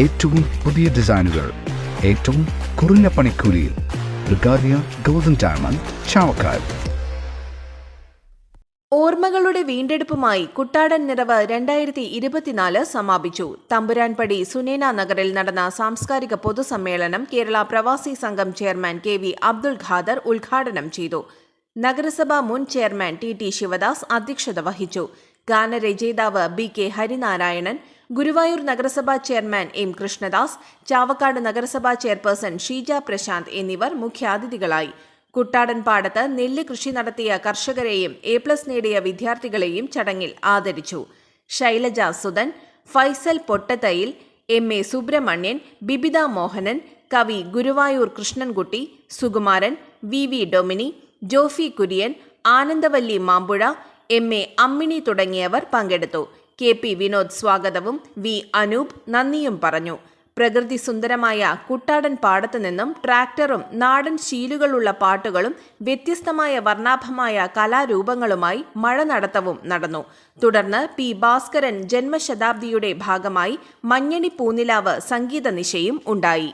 ഏറ്റവും പുതിയ ഡിസൈനുകൾ ഏറ്റവും കുറഞ്ഞ പണിക്കൂലിയിൽ ബ്രിഗാദിയ ഗോൾഡൻ ഡയമണ്ട് ചാവക്കാട്. ഓർമ്മകളുടെ വീണ്ടെടുപ്പുമായി കുട്ടാടൻ നിറവ് രണ്ടായിരത്തി ഇരുപത്തിനാല് സമാപിച്ചു. തമ്പുരാൻപടി സുനേന നഗറിൽ നടന്ന സാംസ്കാരിക പൊതുസമ്മേളനം Kerala Pravasi Sangham chairman K V Abdul Khader ഉദ്ഘാടനം ചെയ്തു. നഗരസഭാ മുൻ ചെയർമാൻ ടി ടി ശിവദാസ് അധ്യക്ഷത വഹിച്ചു. ഗാനരചയിതാവ് ബി കെ ഹരിനാരായണൻ ഗുരുവായൂർ നഗരസഭാ ചെയർമാൻ എം കൃഷ്ണദാസ് ചാവക്കാട് നഗരസഭാ ചെയർപേഴ്സൺ ഷീജ പ്രശാന്ത് എന്നിവർ മുഖ്യാതിഥികളായി. കുട്ടാടൻ പാടത്ത് നെല്ല് കൃഷി നടത്തിയ കർഷകരെയും എ പ്ലസ് നേടിയ വിദ്യാർത്ഥികളെയും ചടങ്ങിൽ ആദരിച്ചു. ശൈലജ സുധൻ ഫൈസൽ പൊട്ടത്തയിൽ എം എ സുബ്രഹ്മണ്യൻ ബിബിത മോഹനൻ കവി Guruvayur Krishnankutty Sukumaran V V Domini Jofi Kurian Anandavalli Mampuzha M A Ammini തുടങ്ങിയവർ പങ്കെടുത്തു. കെ പി വിനോദ് സ്വാഗതവും വി അനൂപ് നന്ദിയും പറഞ്ഞു. പ്രകൃതി സുന്ദരമായ കുട്ടാടൻ പാടത്തു നിന്നും ട്രാക്ടറും നാടൻ ശീലുകളുള്ള പാട്ടുകളും വ്യത്യസ്തമായ വർണാഭമായ കലാരൂപങ്ങളുമായി മഴ നടത്തവും നടന്നു. തുടർന്ന് പി ഭാസ്കരൻ ജന്മശതാബ്ദിയുടെ ഭാഗമായി മഞ്ഞണി പൂനിലാവ് സംഗീത നിശയും ഉണ്ടായി.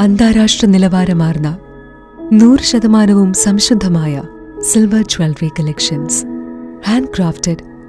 അന്താരാഷ്ട്ര നിലവാരമാർന്ന നൂറ് ശതമാനവും സംശുദ്ധമായ silver jewellery collections. Handcrafted